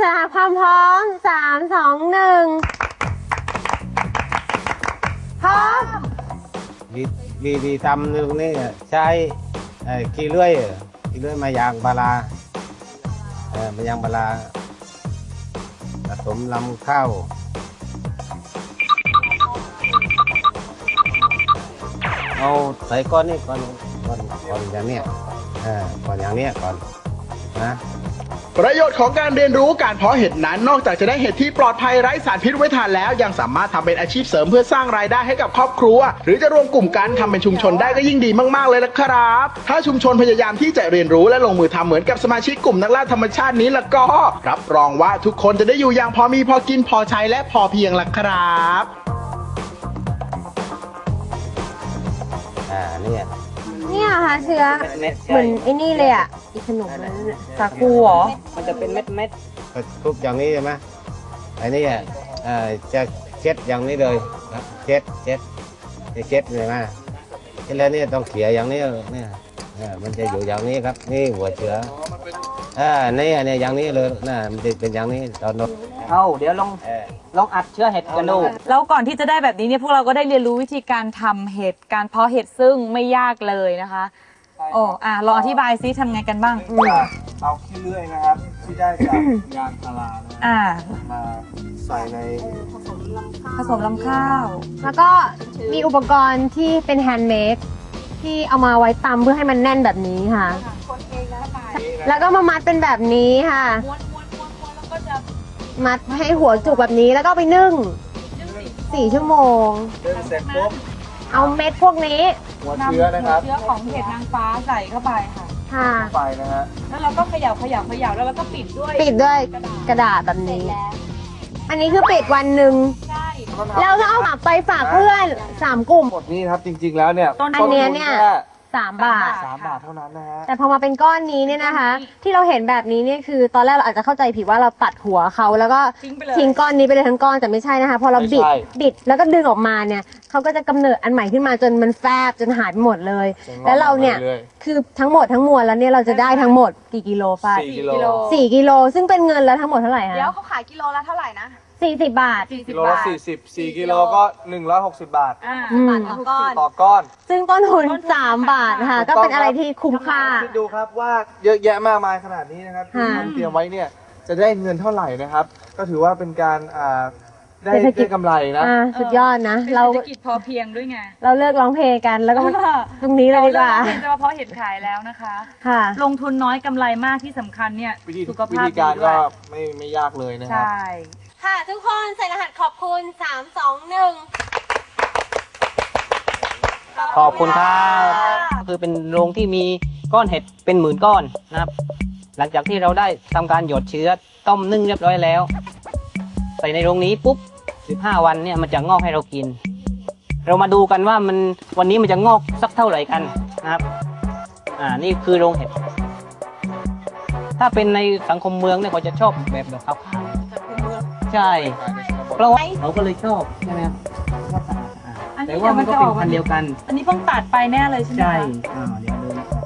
หัสความพร้อมสามสองหนึ่งพร้อมวิวิธีทำตรงนี้ใช้เอ่อขี้เลื่อยขี้เลื่อยมายางพาราเอ่อมายางพาราผสมลำข้าวเอาใส่ก้อนนี้ก่อนก่อนก่อนอย่างเนี้ยเออก่อนอย่างเนี้ยก่อนนะ ประโยชน์ของการเรียนรู้การเพาะเห็ดนั้นนอกจากจะได้เห็ดที่ปลอดภัยไร้สารพิษไว้ทานแล้ว ยังสามารถทำเป็นอาชีพเสริมเพื่อสร้างรายได้ให้กับครอบครัว หรือจะรวมกลุ่มกันทำเป็นชุมชนได้ก็ยิ่งดีมากๆเลยละครับ ถ้าชุมชนพยายามที่จะเรียนรู้และลงมือทำเหมือนกับสมาชิกกลุ่มนักล่าธรรมชาตินี้ละก็ รับรองว่าทุกคนจะได้อยู่อย่างพอมีพอกินพอใช้และพอเพียงละครับ อ่าเนี่ย เนี่ยค่ะเชื้อเหมือนไอ้นี่เลยอะอีขนมนั้นน่ะสาคูเหรอ มันจะเป็นเม็ดเม็ดก็ทุบอย่างนี้ใช่ไหมไอ้นี่อะเอ่อจะเช็ดอย่างนี้เลยครับเช็ดเช็ดจะเช็ดเลยนะเช็ดแล้วเนี่ยต้องเขี่ยอย่างนี้เนี่ยเออมันจะอยู่อย่างนี้ครับ นี่หัวเชื้ออ่านี่อันนี้อย่างนี้เลยนะมันจะเป็นอย่างนี้ตอนนกๆเอาเดี๋ยวลองเออ ลองอัดเชื้อเห็ดกันดูแล้วก่อนที่จะได้แบบนี้เนี่ยพวกเราก็ได้เรียนรู้วิธีการทำเห็ดการเพาะเห็ดซึ่งไม่ยากเลยนะคะโอ้อะลองอธิบายซิทำไงกันบ้างอืมเอาขี้เลื่อยนะครับ ที่ได้จากยางพารานะอ่า มาใส่ในผสมลำข้าว แล้วก็มีอุปกรณ์ที่เป็นแฮนด์เมดที่เอามาไว้ตำเพื่อให้มันแน่นแบบนี้ค่ะแล้วก็มามัดเป็นแบบนี้ค่ะมั ดให้หัวจุกแบบนี้แล้วก็เอาไปนึ่งสี่ชั่วโมงเดินเสร็จปุ๊บเอาเม็ดพวกนี้หัวเชื้อนะครับเชื้อของเห็ดนางฟ้าใส่เข้าไปค่ะ ค่ะไปนะฮะแล้วเราก็เขย่าเขย่าเขย่าแล้วเราก็ปิดด้วยปิดด้วยกระดาษแบบนี้อันนี้คือปิดวันหนึ่งใช่เราต้องเอาไปฝากเพื่อนสามกลุ่ม หมดนี้ครับจริงๆแล้วเนี่ยอันเนี้ยเนี่ย ต้ทุแค่ สามบาท สามบาทเท่านั้นนะฮะ แต่พอมาเป็นก้อนนี้เนี่ยนะคะ ที่เราเห็นแบบนี้เนี่ยคือตอนแรกเราอาจจะเข้าใจผิดว่าเราตัดหัวเขาแล้วก็ทิ้งไปเลย ทิ้งก้อนนี้ไปเลยทั้งก้อนแต่ไม่ใช่นะคะพอเราบิดไม่ใช่ บิดแล้วก็ดึงออกมาเนี่ยเขาก็จะกำเนิดอันใหม่ขึ้นมาจนมันแฟบจนหายไปหมดเลยจะงอกแล้วเราเนี่ยมาเรื่อยคือทั้งหมดทั้งมวลแล้วเนี่ยเราจะได้ทั้งหมดกี่กิโลฝ้ายสี่กิโล สี่กิโลซึ่งเป็นเงินแล้วทั้งหมดเท่าไหร่เดี๋ยวคะเขาขายกิโลละเท่าไหร่นะ สี่สิบบาท40กิโลละสี่สิบสี่กิโลก็หนึ่งร้อยหกสิบบาท อ่าอืมต่อก้อน ต่อก้อนซึ่งต้นทุนสามบาทค่ะ ก็เป็นอะไรที่คุ้มค่า คิดดูครับว่าเยอะแยะมากมายขนาดนี้นะครับที่ค่ะมันเตรียมไว้เนี่ยจะได้เงินเท่าไหร่นะครับ ก็ถือว่าเป็นการอ่าได้เศรษฐกิจ ได้กำไรนะ อ่าสุดยอดนะ เป็นเราเศรษฐกิจพอเพียงด้วยไงเราเลิกร้องเพลงกันแล้วก็มาตรงนี้เลยดีกว่า เรเริ่มจะมาเพาะเห็ดขายแล้วนะคะ ค่ะ ลงทุนน้อยกำไรมากที่สำคัญเนี่ยวิธีสุขวิภาพธีดีการด้วก็ยไม่ไม่ยากเลยนะคใชรับ่ ค่ะ ทุกคนใส่รหัสขอบคุณ3 2ขอบคุณครับคือเป็นโรงที่มีก้อนเห็ดเป็นหมื่นก้อนนะครับ หลังจากที่เราได้ทำการหยดเชื้อต้มนึ่งเรียบร้อยแล้ว ใส่ในโรงนี้ปุ๊บ 15 วันเนี่ยมันจะงอกให้เรากิน เรามาดูกันว่ามันวันนี้มันจะงอกสักเท่าไหร่กันนะครับ อ่านี่คือโรงเห็ด ถ้าเป็นในสังคมเมืองเนี่ยเขาจะชอบแบบแบบขาวๆ ใช่เพราะว่าเขาก็เลยชอบใช่ไหมครับชอบสะอาดสะอาดอันนี้แต่ว่ามันก็เดี๋เป็ยนวมันจะออกพันธุ์เดียวกัน อันนี้เพิ่งตัดไปแน่เลยใช่ไหมใช่คะอ่าเดี๋ยวเดินออกไป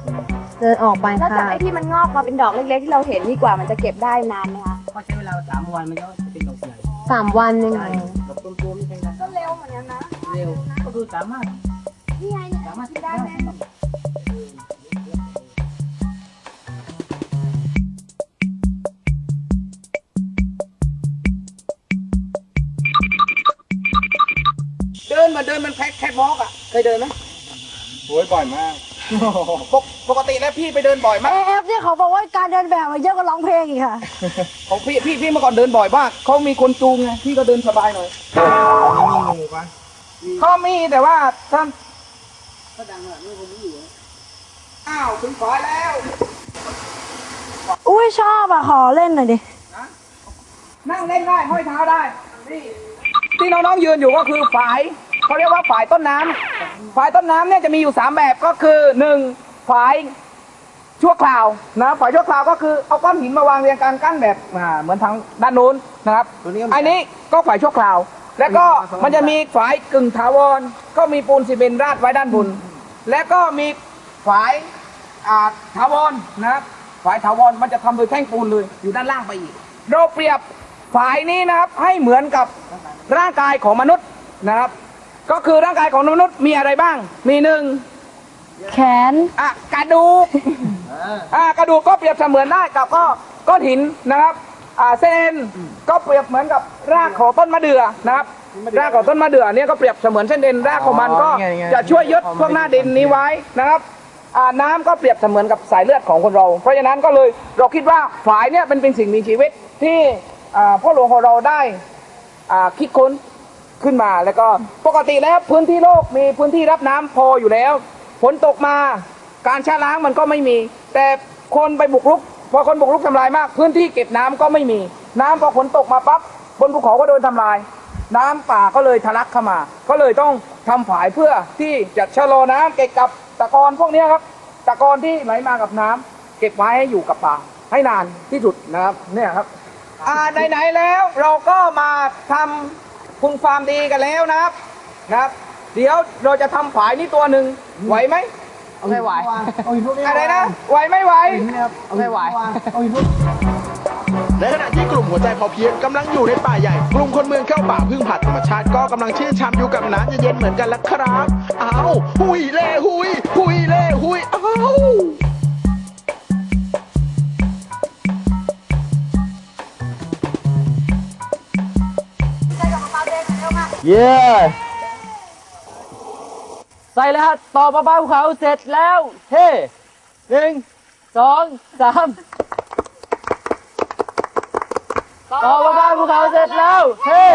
เดินออกไปแล้วจากค่ะไอ้ที่มันงอกมาเป็นดอกเล็กๆที่เราเห็นนี่กว่ามันจะเก็บได้นานไหมคะก็ใช้เวลาสามวันมันก็เป็นดอกใหญ่สามวันเองใช่ดอกต้นๆนี่ใช่ไหมก็เร็วเหมือนกันนะเร็วก็คือสามารถนี่ไงเนี่ยสามารถกินได้แน่ เดินมาเดินมันแพ็คแคทวอล์กอะเคยเดินไหมโอ้ยบ่อยมากปกปกติแล้วพี่ไปเดินบ่อยมากเอฟเนี่ยเขาบอกว่าการเดินแบบมันเยอะกว่าร้องเพลงอีกค่ะ ของพี่พี่พี่เมื่อก่อนเดินบ่อยมากเขามีคนจูงไงพี่ก็เดินสบายหน่อยอันนี้มีงูปะเขามีแต่ว่าท่านอ้าวถึงฝายแล้ว อุ้ยชอบอะ ขอเล่นหน่อยดิ นั่งเล่นได้ห้อยเท้าได้นี่ที่น้องๆยืนอยู่ก็คือฝาย เขาเรียกว่าฝายต้นน้ำฝายต้นน้ำเนี่ยจะมีอยู่สามแบบก็คือหนึ่งฝายชั่วคราวนะฝายชั่วคราวก็คือเอาก้อนหินมาวางเรียงกันกั้นแบบอ่าเหมือนทางด้านนู้นนะครับ ตัวนี้ก็มี อันนี้ก็ฝายชั่วคราว แล้วก็มันจะมีฝายกึ่งถาวร ก็มีปูนซีเมนต์ราดไว้ด้านบนและก็มีฝายอ่าถาวรนะครับฝายถาวรมันจะทำโดยแท่งปูนเลยอยู่ด้านล่างไปอีก เราเปรียบฝายนี้นะครับให้เหมือนกับร่างกายของมนุษย์นะครับ ก็คือร่างกายของมนุษย์มีอะไรบ้าง มีหนึ่งแขนอะกระดูกอะกระดูกก็เปรียบเสมือนได้กับก็ก้อนหินนะครับอ่าเส้นก็เปรียบเหมือนกับรากของต้นมะเดื่อนะครับ รากของต้นมะเดื่อเนี่ยก็เปรียบเสมือนเส้นเอ็นรากของมันก็ไงไงจะช่วยยึดพวกหน้าดินนี้ไว้นะครับอ่าน้ำก็เปรียบเสมือนกับสายเลือดของคนเรา เพราะฉะนั้นก็เลยเราคิดว่าฝายเนี่ยเป็นเป็นสิ่งมีชีวิตที่อ่าพ่อหลวงของเราได้อ่าคิดค้น ขึ้นมาแล้วก็ปกติแล้วพื้นที่โลกมีพื้นที่รับน้ำพออยู่แล้วฝนตกมาการชะล้างมันก็ไม่มี แต่คนไปบุกรุกพอคนบุกรุกทำลายมาก พื้นที่เก็บน้ำก็ไม่มี น้ำพอฝนตกมาปั๊บบนภูเขาก็โดนทำลาย น้ำป่าก็เลยทะลักเข้ามา ก็เลยต้องทำฝายเพื่อที่จะชะลอน้ำเก็บกับตะกอนพวกนี้ครับ ตะกอนที่ไหลมากับน้ำเก็บไว้ให้อยู่กับป่าให้นานที่สุดนะครับเนี่ยครับอ่าไหนๆแล้วเราก็มาทำ คุณความดีกันแล้วนะครับนะครับ เดี๋ยวเราจะทำฝายนี่ตัวหนึ่งไหวไหมไม่ไหวอะไรนะไหวไม่ไหวไม่ไหวในขณะที่กลุ่มหัวใจพอเพียงกำลังอยู่ในป่าใหญ่ กลุ่มคนเมืองเข้าป่าพึ่งผัดธรรมชาติก็กำลังชื่นชมอยู่กับน้ำเย็นๆเหมือนกันละครับอ้าวหุยเล่หุยหุยเล่ เย้ใส่แล้วฮะต่อปลาบ้าภูเขาเสร็จแล้ว เฮ้หนึ่งสองสามต่อปลาบ้าภูเขาเสร็จแล้ว เฮ้